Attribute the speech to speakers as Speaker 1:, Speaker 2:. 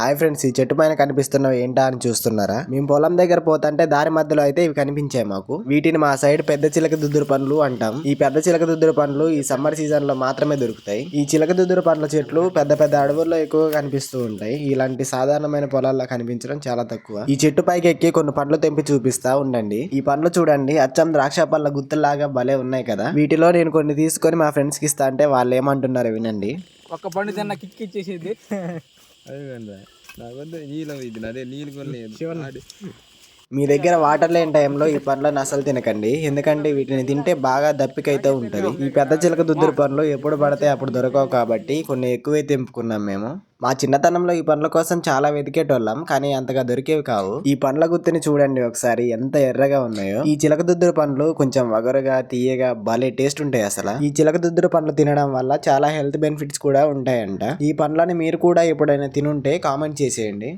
Speaker 1: Hi friends ఈ చెట్టు పైన కనిపిస్తున్నవి ఏంటా అని చూస్తున్నారా? మేము పొలం దగ్గర పోతుంటే దారి మధ్యలో అయితే ఇవి కనిపించాయి మాకు. వీటిని మా సైడ్ పెద్ద చిలక దుద్దురు పండ్లు అంటాం. ఈ పెద్ద చిలక దుద్దురు పండ్లు ఈ సమ్మర్ సీజన్లో మాత్రమే దొరుకుతాయి. ఈ చిలక దుద్దురు పండ్ల చెట్లు పెద్ద పెద్ద అడవుల్లో ఎక్కువగా కనిపిస్తూ ఉంటాయి. ఇలాంటి సాధారణమైన పొలాల్లో కనిపించడం చాలా తక్కువ. ఈ చెట్టు పైకి ఎక్కి కొన్ని పండ్లు తెంపి చూపిస్తా ఉండండి. ఈ పండ్లు చూడండి అచ్చం ద్రాక్ష పళ్ళ గుత్తుల్లాగా భలే ఉన్నాయి కదా. వీటిలో నేను కొన్ని తీసుకొని మా ఫ్రెండ్స్కి ఇస్తా అంటే వాళ్ళు ఏమంటున్నారు వినండి.
Speaker 2: ఒక పండు తిన్న కిక్ ఇచ్చేసేది
Speaker 3: అదే కదా నాకొద్దు నీళ్ళు ఇది అదే నీళ్ళు కూడా లేదు
Speaker 1: మీ దగ్గర వాటర్ లేని టైంలో ఈ పండ్లను అసలు తినకండి. ఎందుకంటే వీటిని తింటే బాగా దప్పికైతే ఉంటది. ఈ పెద్ద చిలక దుద్దురు పండ్లు ఎప్పుడు పడితే అప్పుడు దొరకవు కాబట్టి కొన్ని ఎక్కువే తెంపుకున్నాం మేము. మా చిన్నతనంలో ఈ పండ్ల కోసం చాలా వెతికేటోళ్ళం కానీ అంతగా దొరికేవి కావు. ఈ పండ్ల గుర్తుని చూడండి ఒకసారి ఎంత ఎర్రగా ఉన్నాయో. ఈ చిలక దుద్దురు పండ్లు కొంచెం వగరుగా తీయగా భలే టేస్ట్ ఉంటాయి అసలు. ఈ చిలక దుద్దురు పండ్లు తినడం వల్ల చాలా హెల్త్ బెనిఫిట్స్ కూడా ఉంటాయంట. ఈ పండ్లని మీరు కూడా ఎప్పుడైనా తినుంటే కామెంట్ చేసేయండి.